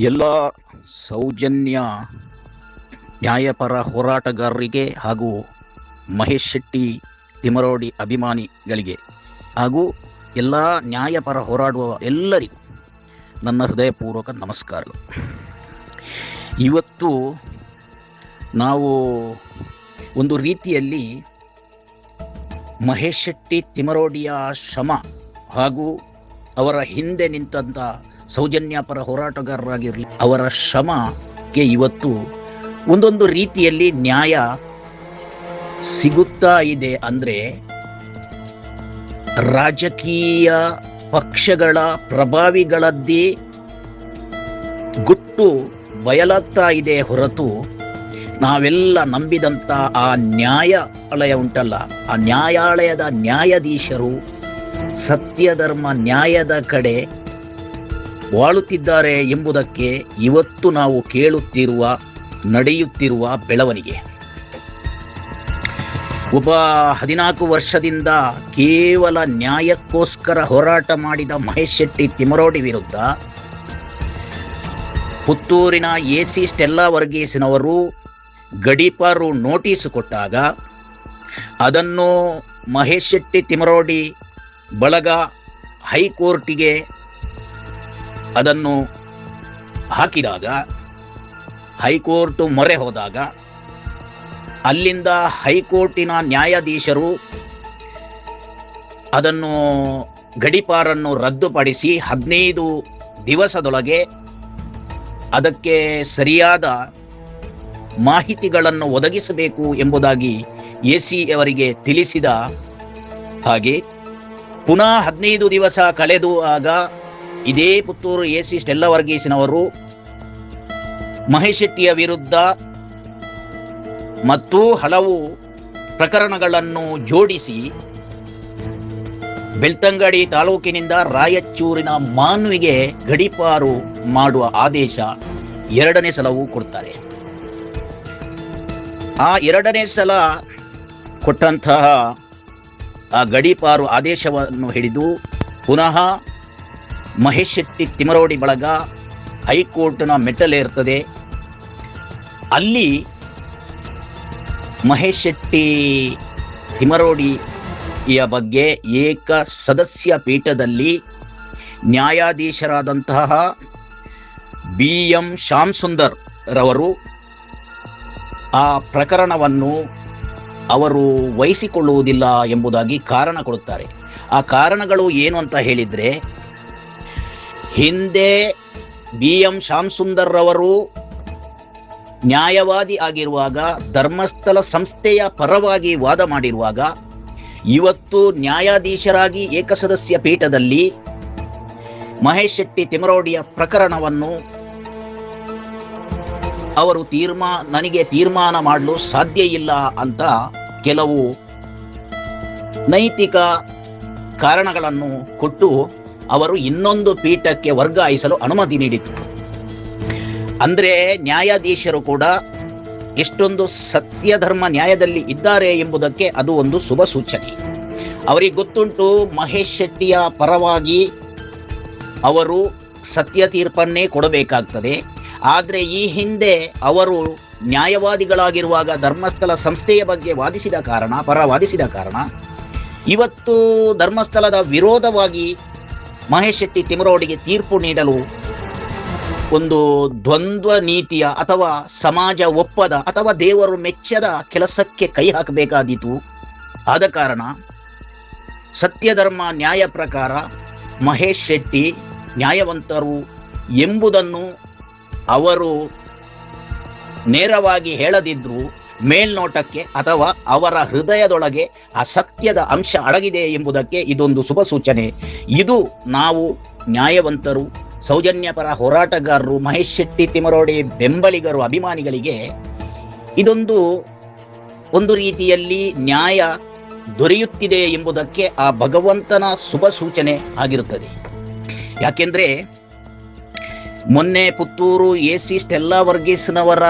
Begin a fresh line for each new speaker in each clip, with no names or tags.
ಎಲ್ಲ ಸೌಜನ್ಯ ನ್ಯಾಯಪರ ಹೋರಾಟಗಾರರಿಗೆ ಹಾಗೂ ಮಹೇಶ್ ಶೆಟ್ಟಿ ತಿಮರೋಡಿ ಅಭಿಮಾನಿಗಳಿಗೆ ಹಾಗೂ ಎಲ್ಲ ನ್ಯಾಯಪರ ಹೋರಾಡುವ ಎಲ್ಲರಿಗೂ ನನ್ನ ಹೃದಯಪೂರ್ವಕ ನಮಸ್ಕಾರಗಳು. ಇವತ್ತು ನಾವು ಒಂದು ರೀತಿಯಲ್ಲಿ ಮಹೇಶ್ ಶೆಟ್ಟಿ ತಿಮರೋಡಿಯ ಶ್ರಮ ಹಾಗೂ ಅವರ ಹಿಂದೆ ನಿಂತಂಥ ಸೌಜನ್ಯಪರ ಹೋರಾಟಗಾರರಾಗಿರಲಿ, ಅವರ ಶ್ರಮಕ್ಕೆ ಇವತ್ತು ಒಂದೊಂದು ರೀತಿಯಲ್ಲಿ ನ್ಯಾಯ ಸಿಗುತ್ತಾ ಇದೆ ಅಂದರೆ ರಾಜಕೀಯ ಪಕ್ಷಗಳ ಪ್ರಭಾವಿಗಳದ್ದೇ ಗುಟ್ಟು ಬಯಲಾಗ್ತಾ ಇದೆ ಹೊರತು ನಾವೆಲ್ಲ ನಂಬಿದಂಥ ಆ ನ್ಯಾಯಾಲಯ ಉಂಟಲ್ಲ, ಆ ನ್ಯಾಯಾಲಯದ ನ್ಯಾಯಾಧೀಶರು ಸತ್ಯಧರ್ಮ ನ್ಯಾಯದ ಕಡೆ ವಾಳುತ್ತಿದ್ದಾರೆ ಎಂಬುದಕ್ಕೆ ಇವತ್ತು ನಾವು ಕೇಳುತ್ತಿರುವ, ನಡೆಯುತ್ತಿರುವ ಬೆಳವಣಿಗೆ. ಒಬ್ಬ ಹದಿನಾಲ್ಕು ವರ್ಷದಿಂದ ಕೇವಲ ನ್ಯಾಯಕ್ಕೋಸ್ಕರ ಹೋರಾಟ ಮಾಡಿದ ಮಹೇಶ್ ಶೆಟ್ಟಿ ತಿಮರೋಡಿ ವಿರುದ್ಧ ಪುತ್ತೂರಿನ ಎ ಸಿ ಸ್ಟೆಲ್ಲಾ ವರ್ಗೀಸಿನವರು ಗಡೀಪಾರು ನೋಟಿಸ್ ಕೊಟ್ಟಾಗ, ಅದನ್ನು ಮಹೇಶ್ ಶೆಟ್ಟಿ ತಿಮರೋಡಿ ಬಳಗ ಹೈಕೋರ್ಟಿಗೆ ಅದನ್ನು ಹಾಕಿದಾಗ ಹೈಕೋರ್ಟ್ ಮೊರೆ ಹೋದಾಗ ಅಲ್ಲಿಂದ ಹೈಕೋರ್ಟಿನ ನ್ಯಾಯಾಧೀಶರು ಅದನ್ನು ಗಡಿಪಾರನ್ನು ರದ್ದುಪಡಿಸಿ ಹದಿನೈದು ದಿವಸದೊಳಗೆ ಅದಕ್ಕೆ ಸರಿಯಾದ ಮಾಹಿತಿಗಳನ್ನು ಒದಗಿಸಬೇಕು ಎಂಬುದಾಗಿ ಎ ಸಿ ಅವರಿಗೆ ತಿಳಿಸಿದ ಹಾಗೆ ಪುನಃ ಹದಿನೈದು ದಿವಸ ಕಳೆದು ಆಗ ಇದೇ ಪುತ್ತೂರು ಎ ಸಿ ಸ್ಟೆಲ್ಲ ವರ್ಗೀಸಿನವರು ಮಹೇಶ್ ಶೆಟ್ಟಿಯ ವಿರುದ್ಧ ಮತ್ತು ಹಲವು ಪ್ರಕರಣಗಳನ್ನು ಜೋಡಿಸಿ ಬೆಳ್ತಂಗಡಿ ತಾಲೂಕಿನಿಂದ ರಾಯಚೂರಿನ ಮಾನ್ವಿಗೆ ಗಡಿಪಾರು ಮಾಡುವ ಆದೇಶ ಎರಡನೇ ಸಲವೂ ಕೊಡ್ತಾರೆ. ಆ ಎರಡನೇ ಸಲ ಕೊಟ್ಟಂತಹ ಆ ಗಡಿಪಾರು ಆದೇಶವನ್ನು ಹಿಡಿದು ಪುನಃ ಮಹೇಶ್ ಶೆಟ್ಟಿ ತಿಮರೋಡಿ ಬಳಗ ಹೈಕೋರ್ಟ್ನ ಮೆಟ್ಟಲೇರ್ತದೆ ಅಲ್ಲಿ ಮಹೇಶ್ ಶೆಟ್ಟಿ ತಿಮರೋಡಿಯ ಬಗ್ಗೆ ಏಕ ಸದಸ್ಯ ಪೀಠದಲ್ಲಿ ನ್ಯಾಯಾಧೀಶರಾದಂತಹ ಬಿ ಎಂ ಶ್ಯಾಮ್ ಸುಂದರ್ ರವರು ಆ ಪ್ರಕರಣವನ್ನು ಅವರು ವಹಿಸಿಕೊಳ್ಳುವುದಿಲ್ಲ ಎಂಬುದಾಗಿ ಕಾರಣ ಕೊಡುತ್ತಾರೆ. ಆ ಕಾರಣಗಳು ಏನು ಅಂತ ಹೇಳಿದರೆ ಹಿಂದೆ ಬಿ ಎಂ ಶ್ಯಾಮ್ ರವರು ನ್ಯಾಯವಾದಿ ಆಗಿರುವಾಗ, ಧರ್ಮಸ್ಥಳ ಸಂಸ್ಥೆಯ ಪರವಾಗಿ ವಾದ ಮಾಡಿರುವಾಗ, ಇವತ್ತು ನ್ಯಾಯಾಧೀಶರಾಗಿ ಏಕಸದಸ್ಯ ಪೀಠದಲ್ಲಿ ಮಹೇಶ್ ಶೆಟ್ಟಿ ತಿಮರೋಡಿಯ ಪ್ರಕರಣವನ್ನು ಅವರು ತೀರ್ಮಾ, ನನಗೆ ತೀರ್ಮಾನ ಮಾಡಲು ಸಾಧ್ಯ ಇಲ್ಲ ಅಂತ ಕೆಲವು ನೈತಿಕ ಕಾರಣಗಳನ್ನು ಕೊಟ್ಟು ಅವರು ಇನ್ನೊಂದು ಪೀಠಕ್ಕೆ ವರ್ಗಾಯಿಸಲು ಅನುಮತಿ ನೀಡಿತು ಅಂದರೆ ನ್ಯಾಯಾಧೀಶರು ಕೂಡ ಎಷ್ಟೊಂದು ಸತ್ಯ ಧರ್ಮ ನ್ಯಾಯದಲ್ಲಿ ಇದ್ದಾರೆ ಎಂಬುದಕ್ಕೆ ಅದು ಒಂದು ಶುಭ ಸೂಚನೆ. ಅವರಿಗೆ ಗೊತ್ತುಂಟು, ಮಹೇಶ್ ಶೆಟ್ಟಿಯ ಪರವಾಗಿ ಅವರು ಸತ್ಯ ತೀರ್ಪನ್ನೇ ಕೊಡಬೇಕಾಗ್ತದೆ. ಆದರೆ ಈ ಹಿಂದೆ ಅವರು ನ್ಯಾಯವಾದಿಗಳಾಗಿರುವಾಗ ಧರ್ಮಸ್ಥಳ ಸಂಸ್ಥೆಯ ಬಗ್ಗೆ ವಾದಿಸಿದ ಕಾರಣ, ಪರ ವಾದಿಸಿದ ಕಾರಣ, ಇವತ್ತು ಧರ್ಮಸ್ಥಳದ ವಿರೋಧವಾಗಿ ಮಹೇಶ್ ಶೆಟ್ಟಿ ತಿಮರೋಡಿಗೆ ತೀರ್ಪು ನೀಡಲು ಒಂದು ದ್ವಂದ್ವ ನೀತಿಯ ಅಥವಾ ಸಮಾಜ ಒಪ್ಪದ ಅಥವಾ ದೇವರು ಮೆಚ್ಚದ ಕೆಲಸಕ್ಕೆ ಕೈ ಹಾಕಬೇಕಾದೀತು. ಆದ ಕಾರಣ ಸತ್ಯಧರ್ಮ ನ್ಯಾಯ ಪ್ರಕಾರ ಮಹೇಶ್ ಶೆಟ್ಟಿ ನ್ಯಾಯವಂತರು ಎಂಬುದನ್ನು ಅವರು ನೇರವಾಗಿ ಹೇಳದಿದ್ರೂ ಮೇಲ್ನೋಟಕ್ಕೆ ಅಥವಾ ಅವರ ಹೃದಯದೊಳಗೆ ಆ ಸತ್ಯದ ಅಂಶ ಅಡಗಿದೆ ಎಂಬುದಕ್ಕೆ ಇದೊಂದು ಶುಭ ಸೂಚನೆ. ಇದು ನಾವು ನ್ಯಾಯವಂತರು, ಸೌಜನ್ಯಪರ ಹೋರಾಟಗಾರರು, ಮಹೇಶ್ ಶೆಟ್ಟಿ ತಿಮರೋಡಿ ಬೆಂಬಲಿಗರು, ಅಭಿಮಾನಿಗಳಿಗೆ ಇದೊಂದು, ಒಂದು ರೀತಿಯಲ್ಲಿ ನ್ಯಾಯ ದೊರೆಯುತ್ತಿದೆ ಎಂಬುದಕ್ಕೆ ಆ ಭಗವಂತನ ಶುಭ ಸೂಚನೆ ಆಗಿರುತ್ತದೆ. ಯಾಕೆಂದರೆ ಮೊನ್ನೆ ಪುತ್ತೂರು ಎ ಸಿ ಸ್ಟೆಲ್ಲಾ ವರ್ಗೀಸ್ನವರ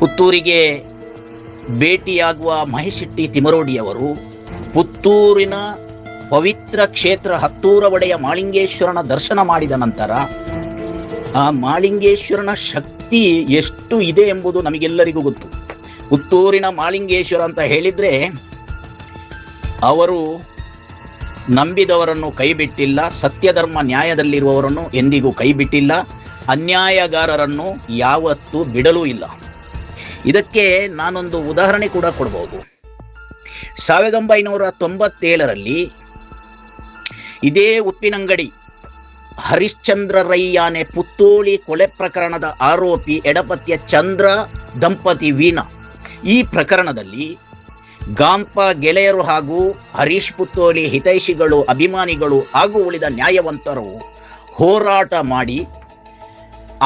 ಪುತ್ತೂರಿಗೆ ಭೇಟಿಯಾಗುವ ಮಹಿಶೆಟ್ಟಿ ತಿಮರೋಡಿಯವರು ಪುತ್ತೂರಿನ ಪವಿತ್ರ ಕ್ಷೇತ್ರ ಹತ್ತೂರ ಒಡೆಯ ಮಾಳಿಂಗೇಶ್ವರನ ದರ್ಶನ ಮಾಡಿದ ನಂತರ, ಆ ಮಾಳಿಂಗೇಶ್ವರನ ಶಕ್ತಿ ಎಷ್ಟು ಇದೆ ಎಂಬುದು ನಮಗೆಲ್ಲರಿಗೂ ಗೊತ್ತು. ಪುತ್ತೂರಿನ ಮಾಳಿಂಗೇಶ್ವರ ಅಂತ ಹೇಳಿದ್ರೆ, ಅವರು ನಂಬಿದವರನ್ನು ಕೈಬಿಟ್ಟಿಲ್ಲ, ಸತ್ಯಧರ್ಮ ನ್ಯಾಯದಲ್ಲಿರುವವರನ್ನು ಎಂದಿಗೂ ಕೈಬಿಟ್ಟಿಲ್ಲ, ಅನ್ಯಾಯಗಾರರನ್ನು ಯಾವತ್ತೂ ಬಿಡಲೂ ಇಲ್ಲ. ಇದಕ್ಕೆ ನಾನೊಂದು ಉದಾಹರಣೆ ಕೂಡ ಕೊಡಬಹುದು ಸಾವಿರದ ಒಂಬೈನೂರ ತೊಂಬತ್ತೇಳರಲ್ಲಿ ಇದೇ ಉಪ್ಪಿನಂಗಡಿ ಹರಿಶ್ಚಂದ್ರ ರೈಯಾನೆ ಪುತ್ತೋಳಿ ಕೊಲೆ ಪ್ರಕರಣದ ಆರೋಪಿ ಎಡಪತಿಯ ಚಂದ್ರ ದಂಪತಿ ವೀಣಾ. ಈ ಪ್ರಕರಣದಲ್ಲಿ ಗಾಂಪ ಗೆಳೆಯರು ಹಾಗೂ ಹರೀಶ್ ಪುತ್ತೋಳಿ ಹಿತೈಷಿಗಳು, ಅಭಿಮಾನಿಗಳು ಹಾಗೂ ಉಳಿದ ನ್ಯಾಯವಂತರು ಹೋರಾಟ ಮಾಡಿ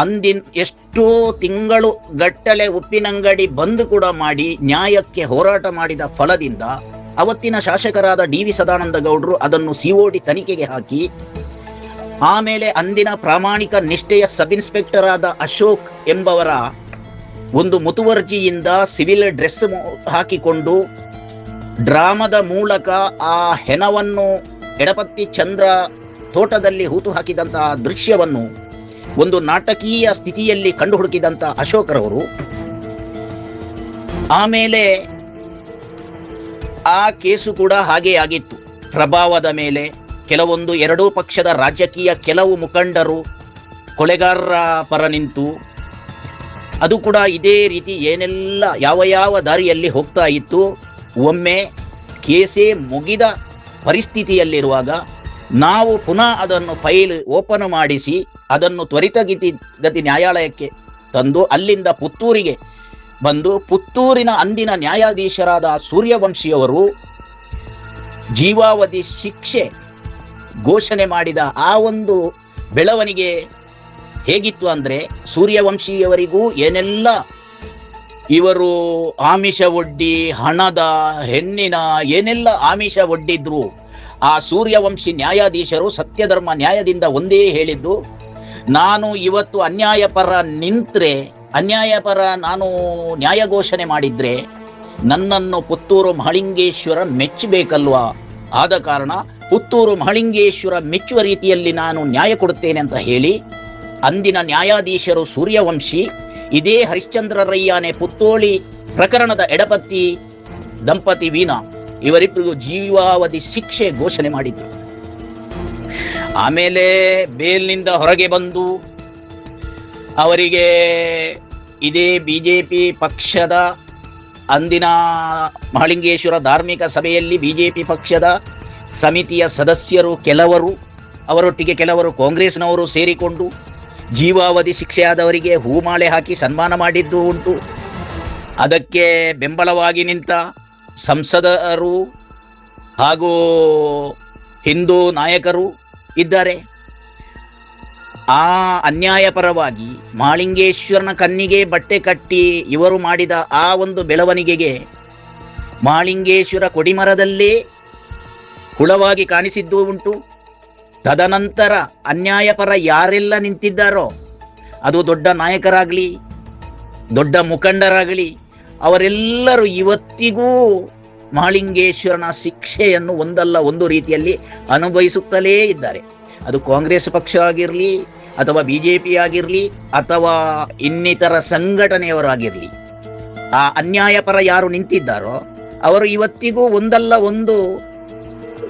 ಅಂದಿನ ಎಷ್ಟೋ ತಿಂಗಳು ಗಟ್ಟಲೆ ಉಪ್ಪಿನಂಗಡಿ ಬಂದ್ ಕೂಡ ಮಾಡಿ ನ್ಯಾಯಕ್ಕೆ ಹೋರಾಟ ಮಾಡಿದ ಫಲದಿಂದ ಅವತ್ತಿನ ಶಾಸಕರಾದ ಡಿ ವಿ ಸದಾನಂದ ಗೌಡರು ಅದನ್ನು ಸಿಒಡಿ ತನಿಖೆಗೆ ಹಾಕಿ, ಆಮೇಲೆ ಅಂದಿನ ಪ್ರಾಮಾಣಿಕ ನಿಷ್ಠೆಯ ಸಬ್ ಇನ್ಸ್ಪೆಕ್ಟರ್ ಆದ ಅಶೋಕ್ ಎಂಬವರ ಒಂದು ಮುತುವರ್ಜಿಯಿಂದ ಸಿವಿಲ್ ಡ್ರೆಸ್ ಹಾಕಿಕೊಂಡು ಡ್ರಾಮದ ಮೂಲಕ ಆ ಹೆಣವನ್ನು ಎಡಪತ್ತಿ ಚಂದ್ರ ತೋಟದಲ್ಲಿ ಹೂತು ಹಾಕಿದಂತಹ ದೃಶ್ಯವನ್ನು ಒಂದು ನಾಟಕೀಯ ಸ್ಥಿತಿಯಲ್ಲಿ ಕಂಡು ಹುಡುಕಿದಂತ ಅಶೋಕರವರು ಆಮೇಲೆ ಆ ಕೇಸು ಕೂಡ ಹಾಗೇ ಆಗಿತ್ತು. ಪ್ರಭಾವದ ಮೇಲೆ ಕೆಲವೊಂದು ಎರಡೂ ಪಕ್ಷದ ರಾಜಕೀಯ ಕೆಲವು ಮುಖಂಡರು ಕೊಲೆಗಾರರ ಪರ ನಿಂತು ಅದು ಕೂಡ ಇದೇ ರೀತಿ ಏನೆಲ್ಲ ಯಾವ ಯಾವ ದಾರಿಯಲ್ಲಿ ಹೋಗ್ತಾ ಇತ್ತು, ಒಮ್ಮೆ ಕೇಸೇ ಮುಗಿದ ಪರಿಸ್ಥಿತಿಯಲ್ಲಿರುವಾಗ ನಾವು ಪುನಃ ಅದನ್ನು ಫೈಲ್ ಓಪನ್ ಮಾಡಿಸಿ ಅದನ್ನು ತ್ವರಿತಗತಿ ಗತಿ ನ್ಯಾಯಾಲಯಕ್ಕೆ ತಂದು ಅಲ್ಲಿಂದ ಪುತ್ತೂರಿಗೆ ಬಂದು ಪುತ್ತೂರಿನ ಅಂದಿನ ನ್ಯಾಯಾಧೀಶರಾದ ಸೂರ್ಯವಂಶಿಯವರು ಜೀವಾವಧಿ ಶಿಕ್ಷೆ ಘೋಷಣೆ ಮಾಡಿದ ಆ ಒಂದು ಬೆಳವಣಿಗೆ ಹೇಗಿತ್ತು ಅಂದರೆ ಸೂರ್ಯವಂಶಿಯವರಿಗೂ ಏನೆಲ್ಲ ಇವರು ಆಮಿಷ ಒಡ್ಡಿ, ಹಣದ, ಹೆಣ್ಣಿನ ಏನೆಲ್ಲ ಆಮಿಷ ಒಡ್ಡಿದ್ರು, ಆ ಸೂರ್ಯವಂಶಿ ನ್ಯಾಯಾಧೀಶರು ಸತ್ಯಧರ್ಮ ನ್ಯಾಯದಿಂದ ಒಂದೇ ಹೇಳಿದ್ದು ನಾನು ಇವತ್ತು ಅನ್ಯಾಯ ಪರ ನಿಂತ್ರೆ ಅನ್ಯಾಯ ಪರ ನಾನು ನ್ಯಾಯ ಘೋಷಣೆ ಮಾಡಿದ್ರೆ ನನ್ನನ್ನು ಪುತ್ತೂರು ಮಹಳಿಂಗೇಶ್ವರ ಮೆಚ್ಚಬೇಕಲ್ವಾ? ಆದ ಕಾರಣ ಪುತ್ತೂರು ಮಹಳಿಂಗೇಶ್ವರ ಮೆಚ್ಚುವ ರೀತಿಯಲ್ಲಿ ನಾನು ನ್ಯಾಯ ಕೊಡುತ್ತೇನೆ ಅಂತ ಹೇಳಿ ಅಂದಿನ ನ್ಯಾಯಾಧೀಶರು ಸೂರ್ಯವಂಶಿ, ಇದೇ ಹರಿಶ್ಚಂದ್ರ ರಯ್ಯಾನೆ ಪುತ್ತೋಳಿ ಪ್ರಕರಣದ ಎಡಪತಿ ದಂಪತಿ ವೀಣಾ ಇವರಿಬ್ಬರಿಗೂ ಜೀವಾವಧಿ ಶಿಕ್ಷೆ ಘೋಷಣೆ ಮಾಡಿದ್ರು. ಆಮೇಲೆ ಬೇಲ್ನಿಂದ ಹೊರಗೆ ಬಂದು ಅವರಿಗೆ ಇದೇ ಬಿಜೆಪಿ ಪಕ್ಷದ ಅಂದಿನ ಮಹಳಿಂಗೇಶ್ವರ ಧಾರ್ಮಿಕ ಸಭೆಯಲ್ಲಿ ಬಿಜೆಪಿ ಪಕ್ಷದ ಸಮಿತಿಯ ಸದಸ್ಯರು ಕೆಲವರು, ಅವರೊಟ್ಟಿಗೆ ಕೆಲವರು ಕಾಂಗ್ರೆಸ್ನವರು ಸೇರಿಕೊಂಡು ಜೀವಾವಧಿ ಶಿಕ್ಷೆಯಾದವರಿಗೆ ಹೂಮಾಳೆ ಹಾಕಿ ಸನ್ಮಾನ ಮಾಡಿದ್ದು ಉಂಟು. ಅದಕ್ಕೆ ಬೆಂಬಲವಾಗಿ ನಿಂತ ಸಂಸದರು ಹಾಗೂ ಹಿಂದೂ ನಾಯಕರು ಇದ್ದಾರೆ ಆ ಅನ್ಯಾಯಪರವಾಗಿ ಮಾಳಿಂಗೇಶ್ವರನ ಕನ್ನಿಗೆ ಬಟ್ಟೆ ಕಟ್ಟಿ ಇವರು ಮಾಡಿದ ಆ ಒಂದು ಬೆಳವಣಿಗೆಗೆ ಮಾಳಿಂಗೇಶ್ವರ ಕೊಡಿಮರದಲ್ಲೇ ಕುಳವಾಗಿ ಕಾಣಿಸಿದ್ದು ಉಂಟು. ತದನಂತರ ಅನ್ಯಾಯಪರ ಯಾರೆಲ್ಲ ನಿಂತಿದ್ದಾರೋ, ಅದು ದೊಡ್ಡ ನಾಯಕರಾಗಲಿ, ದೊಡ್ಡ ಮುಖಂಡರಾಗಲಿ, ಅವರೆಲ್ಲರೂ ಇವತ್ತಿಗೂ ಮಹಾಲಿಂಗೇಶ್ವರನ ಶಿಕ್ಷೆಯನ್ನು ಒಂದಲ್ಲ ಒಂದು ರೀತಿಯಲ್ಲಿ ಅನುಭವಿಸುತ್ತಲೇ ಇದ್ದಾರೆ. ಅದು ಕಾಂಗ್ರೆಸ್ ಪಕ್ಷ ಆಗಿರಲಿ ಅಥವಾ ಬಿ ಜೆ ಪಿ ಆಗಿರಲಿ ಅಥವಾ ಇನ್ನಿತರ ಸಂಘಟನೆಯವರಾಗಿರಲಿ, ಆ ಅನ್ಯಾಯಪರ ಯಾರು ನಿಂತಿದ್ದಾರೋ ಅವರು ಇವತ್ತಿಗೂ ಒಂದಲ್ಲ ಒಂದು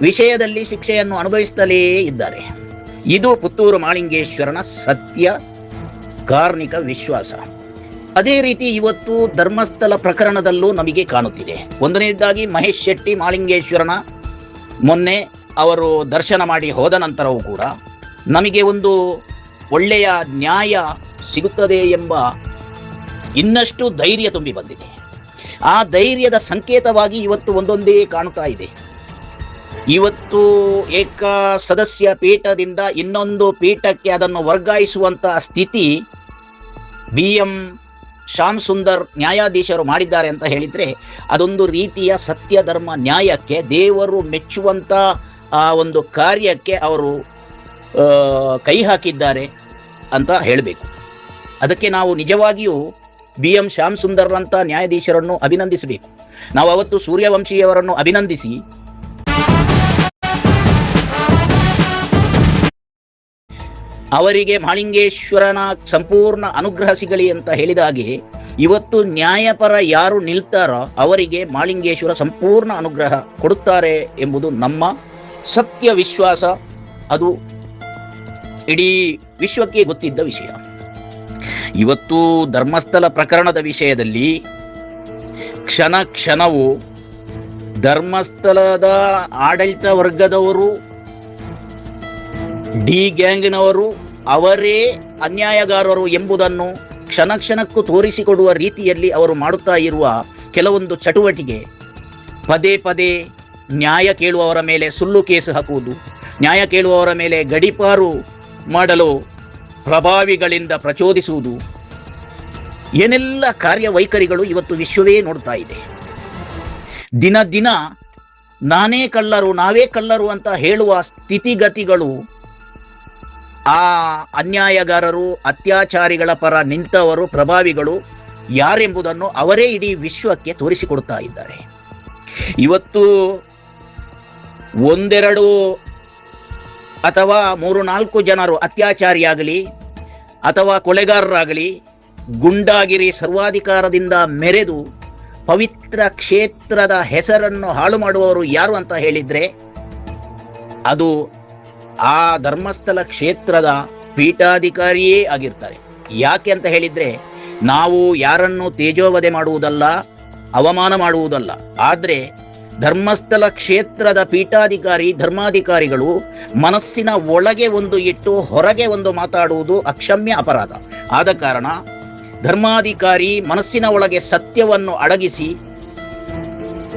ವಿಷಯದಲ್ಲಿ ಶಿಕ್ಷೆಯನ್ನು ಅನುಭವಿಸುತ್ತಲೇ ಇದ್ದಾರೆ. ಇದು ಪುತ್ತೂರು ಮಾಳಿಂಗೇಶ್ವರನ ಸತ್ಯ ಕಾರ್ಣಿಕ ವಿಶ್ವಾಸ. ಅದೇ ರೀತಿ ಇವತ್ತು ಧರ್ಮಸ್ಥಳ ಪ್ರಕರಣದಲ್ಲೂ ನಮಗೆ ಕಾಣುತ್ತಿದೆ. ಒಂದನೇದಾಗಿ ಮಹೇಶ್ ಶೆಟ್ಟಿ ಮಾಳಿಂಗೇಶ್ವರನ ಮೊನ್ನೆ ಅವರು ದರ್ಶನ ಮಾಡಿ ಹೋದ ನಂತರವೂ ಕೂಡ ನಮಗೆ ಒಂದು ಒಳ್ಳೆಯ ನ್ಯಾಯ ಸಿಗುತ್ತದೆ ಎಂಬ ಇನ್ನಷ್ಟು ಧೈರ್ಯ ತುಂಬಿ ಬಂದಿದೆ. ಆ ಧೈರ್ಯದ ಸಂಕೇತವಾಗಿ ಇವತ್ತು ಒಂದೊಂದೇ ಕಾಣುತ್ತಾ ಇದೆ. ಇವತ್ತು ಏಕ ಸದಸ್ಯ ಪೀಠದಿಂದ ಇನ್ನೊಂದು ಪೀಠಕ್ಕೆ ಅದನ್ನು ವರ್ಗಾಯಿಸುವಂತಹ ಸ್ಥಿತಿ ಬಿ ಎಂ ಶ್ಯಾಮ್ ಸುಂದರ್ ನ್ಯಾಯಾಧೀಶರು ಮಾಡಿದ್ದಾರೆ ಅಂತ ಹೇಳಿದರೆ ಅದೊಂದು ರೀತಿಯ ಸತ್ಯ ಧರ್ಮ ನ್ಯಾಯಕ್ಕೆ ದೇವರು ಮೆಚ್ಚುವಂಥ ಆ, ಒಂದು ಕಾರ್ಯಕ್ಕೆ ಅವರು ಕೈ ಹಾಕಿದ್ದಾರೆ ಅಂತ ಹೇಳಬೇಕು. ಅದಕ್ಕೆ ನಾವು ನಿಜವಾಗಿಯೂ ಬಿ ಎಂ ಶ್ಯಾಮ್ ಸುಂದರ್ ಅಂತ ನ್ಯಾಯಾಧೀಶರನ್ನು ಅಭಿನಂದಿಸಬೇಕು. ನಾವು ಅವತ್ತು ಸೂರ್ಯವಂಶಿಯವರನ್ನು ಅಭಿನಂದಿಸಿ ಅವರಿಗೆ ಮಹಾಲಿಂಗೇಶ್ವರನ ಸಂಪೂರ್ಣ ಅನುಗ್ರಹ ಸಿಗಲಿ ಅಂತ ಹೇಳಿದ ಹಾಗೆ ಇವತ್ತು ನ್ಯಾಯಪರ ಯಾರು ನಿಲ್ತಾರೋ ಅವರಿಗೆ ಮಾಲಿಂಗೇಶ್ವರ ಸಂಪೂರ್ಣ ಅನುಗ್ರಹ ಕೊಡುತ್ತಾರೆ ಎಂಬುದು ನಮ್ಮ ಸತ್ಯ ವಿಶ್ವಾಸ. ಅದು ಇಡೀ ವಿಶ್ವಕ್ಕೆ ಗೊತ್ತಿದ್ದ ವಿಷಯ. ಇವತ್ತು ಧರ್ಮಸ್ಥಳ ಪ್ರಕರಣದ ವಿಷಯದಲ್ಲಿ ಕ್ಷಣ ಕ್ಷಣವು ಧರ್ಮಸ್ಥಳದ ಆಡಳಿತ ವರ್ಗದವರು ಡಿ ಗ್ಯಾಂಗ್ನವರು ಅವರೇ ಅನ್ಯಾಯಗಾರರು ಎಂಬುದನ್ನು ಕ್ಷಣ ಕ್ಷಣಕ್ಕೂ ತೋರಿಸಿಕೊಡುವ ರೀತಿಯಲ್ಲಿ ಅವರು ಮಾಡುತ್ತಾ ಇರುವ ಕೆಲವೊಂದು ಚಟುವಟಿಕೆ. ಪದೇ ಪದೇ ನ್ಯಾಯ ಕೇಳುವವರ ಮೇಲೆ ಸುಳ್ಳು ಕೇಸು ಹಾಕುವುದು, ನ್ಯಾಯ ಕೇಳುವವರ ಮೇಲೆ ಗಡಿಪಾರು ಮಾಡಲು ಪ್ರಭಾವಿಗಳಿಂದ ಪ್ರಚೋದಿಸುವುದು. ಏನೆಲ್ಲ ಕಾರ್ಯವೈಖರಿಗಳು ಇವತ್ತು ವಿಶ್ವವೇ ನೋಡ್ತಾ ಇದೆ. ದಿನ ದಿನ ನಾನೇ ಕಳ್ಳರು, ನಾವೇ ಕಳ್ಳರು ಅಂತ ಹೇಳುವ ಸ್ಥಿತಿಗತಿಗಳು ಆ ಅನ್ಯಾಯಗಾರರು, ಅತ್ಯಾಚಾರಿಗಳ ಪರ ನಿಂತವರು ಪ್ರಭಾವಿಗಳು ಯಾರೆಂಬುದನ್ನು ಅವರೇ ಇಡೀ ವಿಶ್ವಕ್ಕೆ ತೋರಿಸಿಕೊಡುತ್ತಾ ಇದ್ದಾರೆ. ಇವತ್ತು ಒಂದೆರಡು ಅಥವಾ ಮೂರು ನಾಲ್ಕು ಜನರು ಅತ್ಯಾಚಾರಿಯಾಗಲಿ ಅಥವಾ ಕೊಲೆಗಾರರಾಗಲಿ, ಗುಂಡಾಗಿರಿ ಸರ್ವಾಧಿಕಾರದಿಂದ ಮೆರೆದು ಪವಿತ್ರ ಕ್ಷೇತ್ರದ ಹೆಸರನ್ನು ಹಾಳು ಮಾಡುವವರು ಯಾರು ಅಂತ ಹೇಳಿದರೆ ಅದು ಆ ಧರ್ಮಸ್ಥಳ ಕ್ಷೇತ್ರದ ಪೀಠಾಧಿಕಾರಿಯೇ ಆಗಿರ್ತಾರೆ. ಯಾಕೆ ಅಂತ ಹೇಳಿದ್ರೆ, ನಾವು ಯಾರನ್ನು ತೇಜೋವಧೆ ಮಾಡುವುದಲ್ಲ, ಅವಮಾನ ಮಾಡುವುದಲ್ಲ, ಆದರೆ ಧರ್ಮಸ್ಥಳ ಕ್ಷೇತ್ರದ ಪೀಠಾಧಿಕಾರಿ, ಧರ್ಮಾಧಿಕಾರಿಗಳು ಮನಸ್ಸಿನ ಒಳಗೆ ಒಂದು ಇಟ್ಟು ಹೊರಗೆ ಒಂದು ಮಾತಾಡುವುದು ಅಕ್ಷಮ್ಯ ಅಪರಾಧ. ಆದ ಕಾರಣ ಧರ್ಮಾಧಿಕಾರಿ ಮನಸ್ಸಿನ ಒಳಗೆ ಸತ್ಯವನ್ನು ಅಡಗಿಸಿ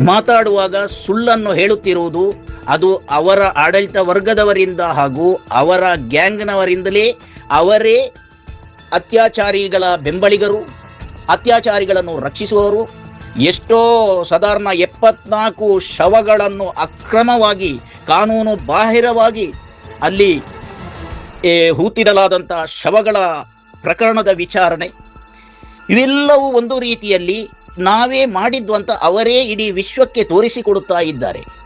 ಮಾತಾಡುವಾಗ ಸುಳ್ಳನ್ನು ಹೇಳುತ್ತಿರುವುದು ಅದು ಅವರ ಆಡಳಿತ ವರ್ಗದವರಿಂದ ಹಾಗೂ ಅವರ ಗ್ಯಾಂಗ್ನವರಿಂದಲೇ ಅವರೇ ಅತ್ಯಾಚಾರಿಗಳ ಬೆಂಬಲಿಗರು, ಅತ್ಯಾಚಾರಿಗಳನ್ನು ರಕ್ಷಿಸುವವರು. ಎಷ್ಟೋ ಸಾಧಾರಣ ಎಪ್ಪತ್ನಾಲ್ಕು ಶವಗಳನ್ನು ಅಕ್ರಮವಾಗಿ, ಕಾನೂನು ಬಾಹಿರವಾಗಿ ಅಲ್ಲಿ ಹೂತಿಡಲಾದಂಥ ಶವಗಳ ಪ್ರಕರಣದ ವಿಚಾರಣೆ. ಇವೆಲ್ಲವೂ ಒಂದು ರೀತಿಯಲ್ಲಿ ನಾವೇ ಮಾಡಿದ್ದು ಅಂತ ಅವರೇ ಇಡೀ ವಿಶ್ವಕ್ಕೆ ತೋರಿಸಿಕೊಡುತ್ತಾ ಇದ್ದಾರೆ.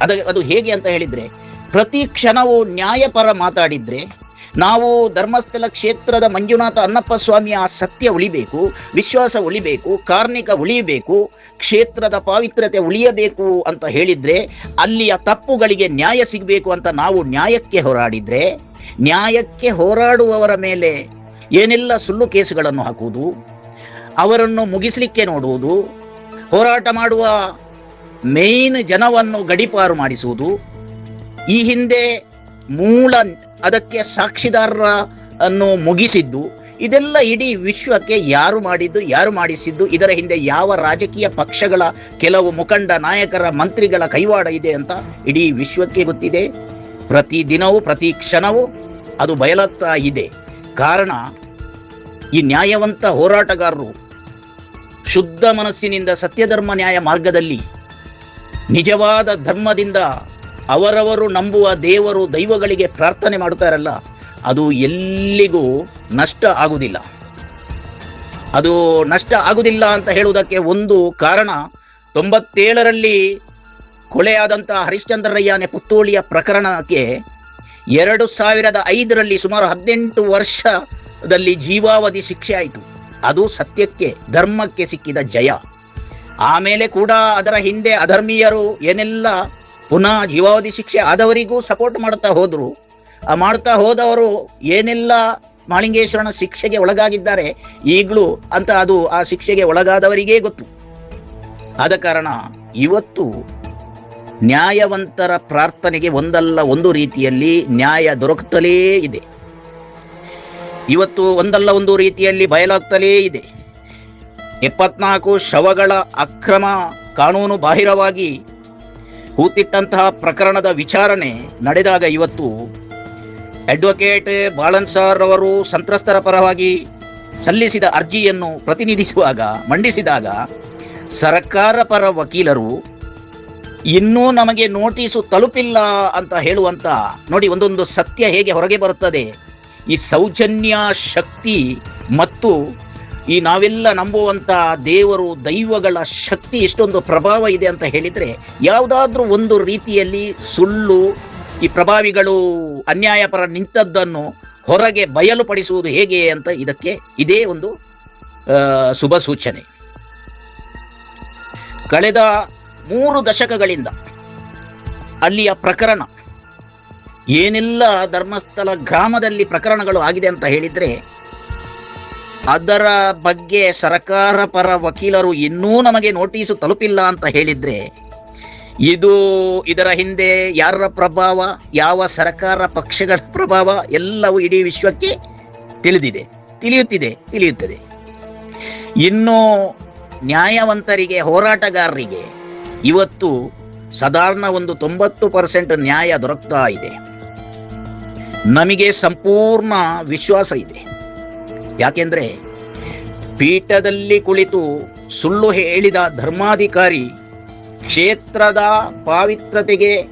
ಅದ, ಅದು ಹೇಗೆ ಅಂತ ಹೇಳಿದ್ರೆ, ಪ್ರತಿ ಕ್ಷಣವೂ ನ್ಯಾಯಪರ ಮಾತಾಡಿದ್ರೆ, ನಾವು ಧರ್ಮಸ್ಥಳ ಕ್ಷೇತ್ರದ ಮಂಜುನಾಥ ಅನ್ನಪ್ಪ ಸ್ವಾಮಿಯ ಸತ್ಯ ಉಳಿಬೇಕು, ವಿಶ್ವಾಸ ಉಳಿಬೇಕು, ಕಾರ್ಣಿಕ ಉಳಿಯಬೇಕು ಕ್ಷೇತ್ರದ ಪಾವಿತ್ರ್ಯತೆ ಉಳಿಯಬೇಕು ಅಂತ ಹೇಳಿದ್ರೆ, ಅಲ್ಲಿಯ ತಪ್ಪುಗಳಿಗೆ ನ್ಯಾಯ ಸಿಗಬೇಕು ಅಂತ ನಾವು ನ್ಯಾಯಕ್ಕೆ ಹೋರಾಡಿದ್ರೆ, ನ್ಯಾಯಕ್ಕೆ ಹೋರಾಡುವವರ ಮೇಲೆ ಏನೆಲ್ಲ ಸುಳ್ಳು ಕೇಸುಗಳನ್ನು ಹಾಕುವುದು, ಅವರನ್ನು ಮುಗಿಸಲಿಕ್ಕೆ ನೋಡುವುದು, ಹೋರಾಟ ಮಾಡುವ ಮೇನ್ ಜನವನ್ನು ಗಡಿಪಾರು ಮಾಡಿಸುವುದು. ಈ ಹಿಂದೆ ಮೂಲ ಅದಕ್ಕೆ ಸಾಕ್ಷಿದಾರರ ಅನ್ನು ಮುಗಿಸಿದ್ದು. ಇದೆಲ್ಲ ಇಡೀ ವಿಶ್ವಕ್ಕೆ ಯಾರು ಮಾಡಿದ್ದು, ಯಾರು ಮಾಡಿಸಿದ್ದು, ಇದರ ಹಿಂದೆ ಯಾವ ರಾಜಕೀಯ ಪಕ್ಷಗಳ ಕೆಲವು ಮುಖಂಡ, ನಾಯಕರ, ಮಂತ್ರಿಗಳ ಕೈವಾಡ ಇದೆ ಅಂತ ಇಡೀ ವಿಶ್ವಕ್ಕೆ ಗೊತ್ತಿದೆ. ಪ್ರತಿ ದಿನವೂ, ಪ್ರತಿ ಕ್ಷಣವೂ ಅದು ಬಯಲಾಗ್ತಾ ಇದೆ. ಕಾರಣ, ಈ ನ್ಯಾಯವಂತ ಹೋರಾಟಗಾರರು ಶುದ್ಧ ಮನಸ್ಸಿನಿಂದ ಸತ್ಯಧರ್ಮ ನ್ಯಾಯ ಮಾರ್ಗದಲ್ಲಿ ನಿಜವಾದ ಧರ್ಮದಿಂದ ಅವರವರು ನಂಬುವ ದೇವರು ದೈವಗಳಿಗೆ ಪ್ರಾರ್ಥನೆ ಮಾಡುತ್ತಾರಲ್ಲ, ಅದು ಎಲ್ಲಿಗೂ ನಷ್ಟ ಆಗುವುದಿಲ್ಲ. ಅದು ನಷ್ಟ ಆಗುವುದಿಲ್ಲ ಅಂತ ಹೇಳುವುದಕ್ಕೆ ಒಂದು ಕಾರಣ, ತೊಂಬತ್ತೇಳರಲ್ಲಿ ಕೊಲೆಯಾದಂಥ ಹರಿಶ್ಚಂದ್ರಯ್ಯನೇ ಪುತ್ತೋಳಿಯ ಪ್ರಕರಣಕ್ಕೆ ಎರಡು ಸಾವಿರದ ಐದರಲ್ಲಿ ಸುಮಾರು ಹದಿನೆಂಟು ವರ್ಷದಲ್ಲಿ ಜೀವಾವಧಿ ಶಿಕ್ಷೆ ಆಯಿತು. ಅದು ಸತ್ಯಕ್ಕೆ, ಧರ್ಮಕ್ಕೆ ಸಿಕ್ಕಿದ ಜಯ. ಆಮೇಲೆ ಕೂಡ ಅದರ ಹಿಂದೆ ಅಧರ್ಮೀಯರು ಏನೆಲ್ಲ ಪುನಃ ಜೀವಾವಧಿ ಶಿಕ್ಷೆ ಆದವರಿಗೂ ಸಪೋರ್ಟ್ ಮಾಡ್ತಾ ಹೋದ್ರು. ಆ ಮಾಡ್ತಾ ಹೋದವರು ಏನೆಲ್ಲ ಮಾಳಿಂಗೇಶ್ವರನ ಶಿಕ್ಷೆಗೆ ಒಳಗಾಗಿದ್ದಾರೆ ಈಗಲೂ ಅಂತ ಅದು ಆ ಶಿಕ್ಷೆಗೆ ಒಳಗಾದವರಿಗೇ ಗೊತ್ತು. ಆದ ಕಾರಣ ಇವತ್ತು ನ್ಯಾಯವಂತರ ಪ್ರಾರ್ಥನೆಗೆ ಒಂದಲ್ಲ ಒಂದು ರೀತಿಯಲ್ಲಿ ನ್ಯಾಯ ದೊರಕುತ್ತಲೇ ಇದೆ. ಇವತ್ತು ಒಂದಲ್ಲ ಒಂದು ರೀತಿಯಲ್ಲಿ ಬಯಲಾಗ್ತಲೇ ಇದೆ. ಎಪ್ಪತ್ನಾಲ್ಕು ಶವಗಳ ಅಕ್ರಮ ಕಾನೂನು ಬಾಹಿರವಾಗಿ ಕೂತಿಟ್ಟಂತಹ ಪ್ರಕರಣದ ವಿಚಾರಣೆ ನಡೆದಾಗ ಇವತ್ತು ಅಡ್ವೊಕೇಟ್ ಬಾಳನ್ ಸಾರ್ ಅವರು ಸಂತ್ರಸ್ತರ ಪರವಾಗಿ ಸಲ್ಲಿಸಿದ ಅರ್ಜಿಯನ್ನು ಪ್ರತಿನಿಧಿಸುವಾಗ, ಮಂಡಿಸಿದಾಗ ಸರ್ಕಾರ ಪರ ವಕೀಲರು, ಇನ್ನೂ ನಮಗೆ ನೋಟಿಸು ತಲುಪಿಲ್ಲ ಅಂತ ಹೇಳುವಂತ ನೋಡಿ ಒಂದೊಂದು ಸತ್ಯ ಹೇಗೆ ಹೊರಗೆ ಬರುತ್ತದೆ. ಈ ಸೌಜನ್ಯ ಶಕ್ತಿ ಮತ್ತು ಈ ನಾವೆಲ್ಲ ನಂಬುವಂತ ದೇವರು, ದೈವಗಳ ಶಕ್ತಿ ಎಷ್ಟೊಂದು ಪ್ರಭಾವ ಇದೆ ಅಂತ ಹೇಳಿದ್ರೆ, ಯಾವುದಾದ್ರೂ ಒಂದು ರೀತಿಯಲ್ಲಿ ಸುಳ್ಳು, ಈ ಪ್ರಭಾವಿಗಳು ಅನ್ಯಾಯಪರ ನಿಂತದ್ದನ್ನು ಹೊರಗೆ ಬಯಲುಪಡಿಸುವುದು ಹೇಗೆ ಅಂತ ಇದಕ್ಕೆ ಇದೇ ಒಂದು ಶುಭ ಸೂಚನೆ. ಕಳೆದ ಮೂರು ದಶಕಗಳಿಂದ ಅಲ್ಲಿಯ ಪ್ರಕರಣ, ಏನೆಲ್ಲ ಧರ್ಮಸ್ಥಳ ಗ್ರಾಮದಲ್ಲಿ ಪ್ರಕರಣಗಳು ಆಗಿದೆ ಅಂತ ಹೇಳಿದ್ರೆ ಅದರ ಬಗ್ಗೆ ಸರಕಾರ ಪರ ವಕೀಲರು ಇನ್ನೂ ನಮಗೆ ನೋಟಿಸು ತಲುಪಿಲ್ಲ ಅಂತ ಹೇಳಿದ್ರೆ, ಇದು ಇದರ ಹಿಂದೆ ಯಾರ ಪ್ರಭಾವ, ಯಾವ ಸರ್ಕಾರ ಪಕ್ಷಗಳ ಪ್ರಭಾವ, ಎಲ್ಲವೂ ಇಡೀ ವಿಶ್ವಕ್ಕೆ ತಿಳಿದಿದೆ, ತಿಳಿಯುತ್ತಿದೆ, ತಿಳಿಯುತ್ತದೆ. ಇನ್ನು ನ್ಯಾಯವಂತರಿಗೆ, ಹೋರಾಟಗಾರರಿಗೆ ಇವತ್ತು ಸಾಧಾರಣ ಒಂದು ತೊಂಬತ್ತು ಪರ್ಸೆಂಟ್ ನ್ಯಾಯ ದೊರಕ್ತಾ ಇದೆ. ನಮಗೆ ಸಂಪೂರ್ಣ ವಿಶ್ವಾಸ ಇದೆ. ಯಾಕೆಂದ್ರೆ ಪೀಠದಲ್ಲಿ ಕುಳಿತು ಸುಳ್ಳು ಹೇಳಿದ ಧರ್ಮಾಧಿಕಾರಿ ಕ್ಷೇತ್ರದ ಪಾವಿತ್ರತೆಗೆ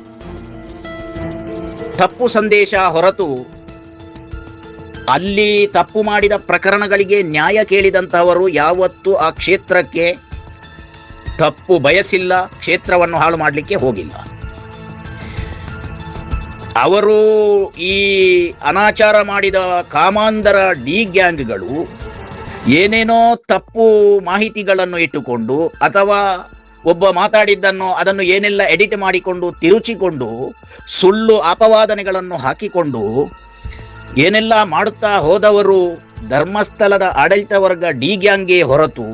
ತಪ್ಪು ಸಂದೇಶ ಹೊರತು ಅಲ್ಲಿ ತಪ್ಪು ಮಾಡಿದ ಪ್ರಕರಣಗಳಿಗೆ ನ್ಯಾಯ ಕೇಳಿದಂತಹವರು ಯಾವತ್ತೂ ಆ ಕ್ಷೇತ್ರಕ್ಕೆ ತಪ್ಪು ಬಯಸಿಲ್ಲ, ಕ್ಷೇತ್ರವನ್ನು ಹಾಳು ಮಾಡಲಿಕ್ಕೆ ಹೋಗಿಲ್ಲ. ಅವರು ಈ ಅನಾಚಾರ ಮಾಡಿದ ಕಾಮಾಂಧರ ಡಿ ಗ್ಯಾಂಗ್ಗಳು ಏನೇನೋ ತಪ್ಪು ಮಾಹಿತಿಗಳನ್ನು ಇಟ್ಟುಕೊಂಡು ಅಥವಾ ಒಬ್ಬ ಮಾತಾಡಿದ್ದನ್ನು ಅದನ್ನು ಏನೆಲ್ಲ ಎಡಿಟ್ ಮಾಡಿಕೊಂಡು ತಿರುಚಿಕೊಂಡು ಸುಳ್ಳು ಅಪವಾದನೆಗಳನ್ನು ಹಾಕಿಕೊಂಡು ಏನೆಲ್ಲ ಮಾಡುತ್ತಾ ಹೋದವರು ಧರ್ಮಸ್ಥಳದ ಆಡಳಿತ ವರ್ಗ ಡಿ ಗ್ಯಾಂಗ್ಗೆ ಹೊರತು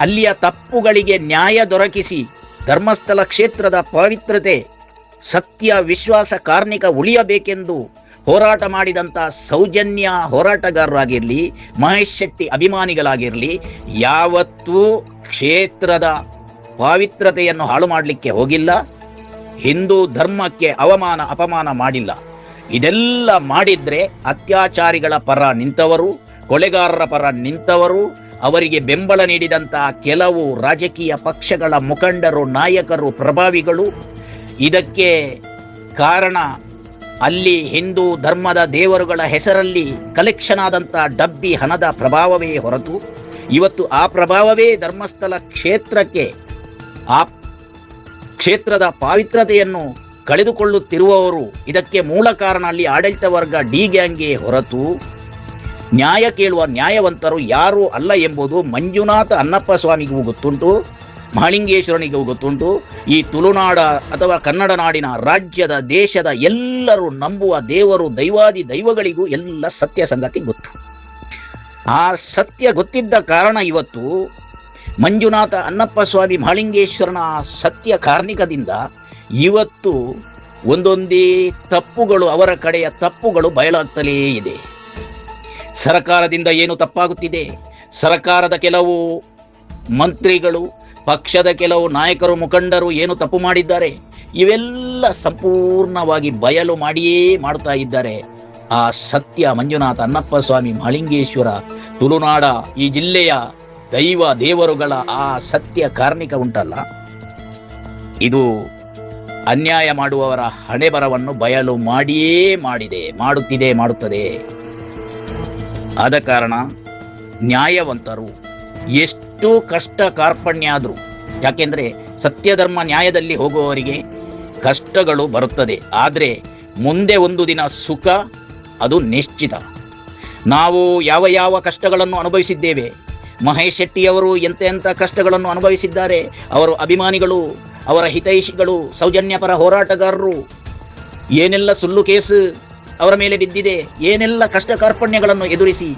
ಅಲ್ಲಿಯ ತಪ್ಪುಗಳಿಗೆ ನ್ಯಾಯ ದೊರಕಿಸಿ ಧರ್ಮಸ್ಥಳ ಕ್ಷೇತ್ರದ ಪವಿತ್ರತೆ ಸತ್ಯ ವಿಶ್ವಾಸ ಕಾರ್ಮಿಕ ಉಳಿಯಬೇಕೆಂದು ಹೋರಾಟ ಮಾಡಿದಂಥ ಸೌಜನ್ಯ ಹೋರಾಟಗಾರರಾಗಿರಲಿ, ಮಹೇಶ್ ಶೆಟ್ಟಿ ಅಭಿಮಾನಿಗಳಾಗಿರಲಿ, ಯಾವತ್ತೂ ಕ್ಷೇತ್ರದ ಪಾವಿತ್ರತೆಯನ್ನು ಹಾಳು ಮಾಡಲಿಕ್ಕೆ ಹೋಗಿಲ್ಲ, ಹಿಂದೂ ಧರ್ಮಕ್ಕೆ ಅವಮಾನ, ಅಪಮಾನ ಮಾಡಿಲ್ಲ. ಇದೆಲ್ಲ ಮಾಡಿದರೆ ಅತ್ಯಾಚಾರಿಗಳ ಪರ ನಿಂತವರು, ಕೊಲೆಗಾರರ ಪರ ನಿಂತವರು, ಅವರಿಗೆ ಬೆಂಬಲ ನೀಡಿದಂತಹ ಕೆಲವು ರಾಜಕೀಯ ಪಕ್ಷಗಳ ಮುಖಂಡರು, ನಾಯಕರು, ಪ್ರಭಾವಿಗಳು ಇದಕ್ಕೆ ಕಾರಣ ಅಲ್ಲಿ ಹಿಂದೂ ಧರ್ಮದ ದೇವರುಗಳ ಹೆಸರಲ್ಲಿ ಕಲೆಕ್ಷನ್ ಆದಂಥ ಡಬ್ಬಿ ಹಣದ ಪ್ರಭಾವವೇ ಹೊರತು ಇವತ್ತು ಆ ಪ್ರಭಾವವೇ ಧರ್ಮಸ್ಥಳ ಕ್ಷೇತ್ರಕ್ಕೆ ಆ ಕ್ಷೇತ್ರದ ಪಾವಿತ್ರತೆಯನ್ನು ಕಳೆದುಕೊಳ್ಳುತ್ತಿರುವವರು ಇದಕ್ಕೆ ಮೂಲ ಕಾರಣ ಅಲ್ಲಿ ಆಡಳಿತ ವರ್ಗ ಡಿ ಗ್ಯಾಂಗ್ಗೆ ಹೊರತು ನ್ಯಾಯ ಕೇಳುವ ನ್ಯಾಯವಂತರು ಯಾರು ಅಲ್ಲ ಎಂಬುದು ಮಂಜುನಾಥ ಅನ್ನಪ್ಪ ಸ್ವಾಮಿಗೂ ಗೊತ್ತುಂಟು. ಮಹಾಲಿಂಗೇಶ್ವರನಿಗೂ ಗೊತ್ತುಂಟು. ಈ ತುಳುನಾಡ ಅಥವಾ ಕನ್ನಡ ನಾಡಿನ ರಾಜ್ಯದ, ದೇಶದ ಎಲ್ಲರೂ ನಂಬುವ ದೇವರು, ದೈವಾದಿ ದೈವಗಳಿಗೂ ಎಲ್ಲ ಸತ್ಯ ಸಂಗತಿ ಗೊತ್ತು. ಆ ಸತ್ಯ ಗೊತ್ತಿದ್ದ ಕಾರಣ ಇವತ್ತು ಮಂಜುನಾಥ ಅನ್ನಪ್ಪ ಸ್ವಾಮಿ ಮಹಾಲಿಂಗೇಶ್ವರನ ಸತ್ಯ ಕಾರ್ಣಿಕದಿಂದ ಇವತ್ತು ಒಂದೊಂದೇ ತಪ್ಪುಗಳು ಅವರ ಕಡೆಯ ತಪ್ಪುಗಳು ಬಯಲಾಗ್ತಲೇ ಇದೆ. ಸರಕಾರದಿಂದ ಏನು ತಪ್ಪಾಗುತ್ತಿದೆ? ಸರಕಾರದ ಕೆಲವು ಮಂತ್ರಿಗಳು ಪಕ್ಷದ ಕೆಲವು ನಾಯಕರು, ಮುಖಂಡರು ಏನು ತಪ್ಪು ಮಾಡಿದ್ದಾರೆ? ಇವೆಲ್ಲ ಸಂಪೂರ್ಣವಾಗಿ ಬಯಲು ಮಾಡಿಯೇ ಮಾಡ್ತಾ ಇದ್ದಾರೆ. ಆ ಸತ್ಯ ಮಂಜುನಾಥ ಅನ್ನಪ್ಪ ಸ್ವಾಮಿ ಮಳಿಂಗೇಶ್ವರ, ತುಳುನಾಡ, ಈ ಜಿಲ್ಲೆಯ ದೈವ ದೇವರುಗಳ ಆ ಸತ್ಯ ಕಾರ್ಣಿಕ ಉಂಟಲ್ಲ? ಇದು ಅನ್ಯಾಯ ಮಾಡುವವರ ಹಣೆಬರವನ್ನು ಬಯಲು ಮಾಡಿಯೇ ಮಾಡಿದೆ, ಮಾಡುತ್ತಿದೆ, ಮಾಡುತ್ತದೆ. ಆದ ಕಾರಣ ನ್ಯಾಯವಂತರು ಎಷ್ಟು ಕಷ್ಟ ಕಾರ್ಪಣ್ಯ ಆದರೂ, ಯಾಕೆಂದರೆ ಸತ್ಯಧರ್ಮ ನ್ಯಾಯದಲ್ಲಿ ಹೋಗುವವರಿಗೆ ಕಷ್ಟಗಳು ಬರುತ್ತದೆ. ಆದರೆ ಮುಂದೆ ಒಂದು ದಿನ ಸುಖ, ಅದು ನಿಶ್ಚಿತ. ನಾವು ಯಾವ ಯಾವ ಕಷ್ಟಗಳನ್ನು ಅನುಭವಿಸಿದ್ದೇವೆ, ಮಹೇಶ್ ಶೆಟ್ಟಿಯವರು ಎಂತ ಎಂಥ ಕಷ್ಟಗಳನ್ನು ಅನುಭವಿಸಿದ್ದಾರೆ, ಅವರು ಅಭಿಮಾನಿಗಳು, ಅವರ ಹಿತೈಷಿಗಳು, ಸೌಜನ್ಯಪರ ಹೋರಾಟಗಾರರು, ಏನೆಲ್ಲ ಸುಳ್ಳು ಕೇಸು ಅವರ ಮೇಲೆ ಬಿದ್ದಿದೆ, ಏನೆಲ್ಲ ಕಷ್ಟ ಕಾರ್ಪಣ್ಯಗಳನ್ನು ಎದುರಿಸಿ,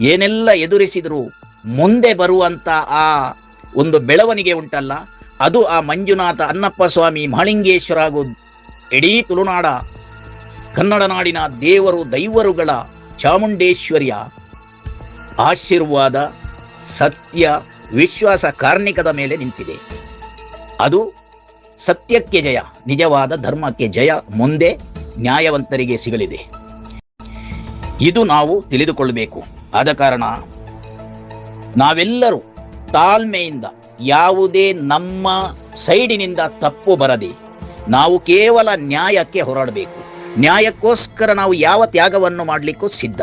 ಏನೆಲ್ಲ ಎದುರಿಸಿದ್ರು ಮುಂದೆ ಬರುವಂತ ಆ ಒಂದು ಬೆಳವಣಿಗೆ ಉಂಟಲ್ಲ, ಅದು ಆ ಮಂಜುನಾಥ ಅನ್ನಪ್ಪ ಸ್ವಾಮಿ ಮಹಲಿಂಗೇಶ್ವರ ಹಾಗೂ ಇಡೀ ತುಳುನಾಡ, ಕನ್ನಡ ನಾಡಿನ ದೇವರು ದೈವರುಗಳ ಚಾಮುಂಡೇಶ್ವರಿಯ ಆಶೀರ್ವಾದ, ಸತ್ಯ, ವಿಶ್ವಾಸ ಕಾರ್ಣಿಕದ ಮೇಲೆ ನಿಂತಿದೆ. ಅದು ಸತ್ಯಕ್ಕೆ ಜಯ, ನಿಜವಾದ ಧರ್ಮಕ್ಕೆ ಜಯ, ಮುಂದೆ ನ್ಯಾಯವಂತರಿಗೆ ಸಿಗಲಿದೆ. ಇದು ನಾವು ತಿಳಿದುಕೊಳ್ಳಬೇಕು ಆದ ಕಾರಣ ನಾವೆಲ್ಲರೂ ತಾಳ್ಮೆಯಿಂದ ಯಾವುದೇ ನಮ್ಮ ಸೈಡಿನಿಂದ ತಪ್ಪು ಬರದೆ ನಾವು ಕೇವಲ ನ್ಯಾಯಕ್ಕೆ ಹೋರಾಡಬೇಕು. ನ್ಯಾಯಕ್ಕೋಸ್ಕರ ನಾವು ಯಾವ ತ್ಯಾಗವನ್ನು ಮಾಡಲಿಕ್ಕೂ ಸಿದ್ಧ.